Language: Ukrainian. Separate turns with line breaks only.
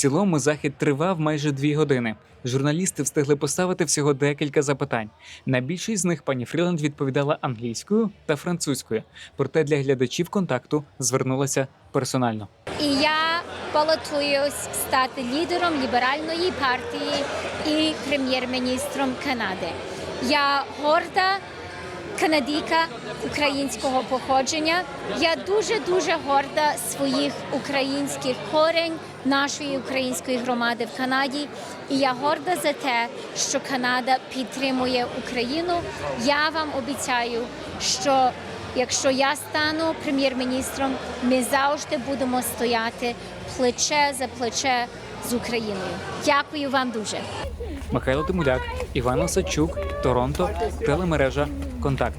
цілому захід тривав майже дві години. Журналісти встигли поставити всього декілька запитань. На більшість з них пані Фріланд відповідала англійською та французькою. Проте для глядачів контакту звернулася персонально.
І я балотуюсь стати лідером ліберальної партії і прем'єр-міністром Канади. Я горда канадійка українського походження. Я дуже дуже горда своїх українських корень нашої української громади в Канаді. І я горда за те, що Канада підтримує Україну. Я вам обіцяю, що Якщо я стану прем'єр-міністром, ми завжди будемо стояти плече за плече з Україною. Дякую вам дуже.
Михайло Тимуляк, Іван Осадчук, Торонто, телемережа Контакт.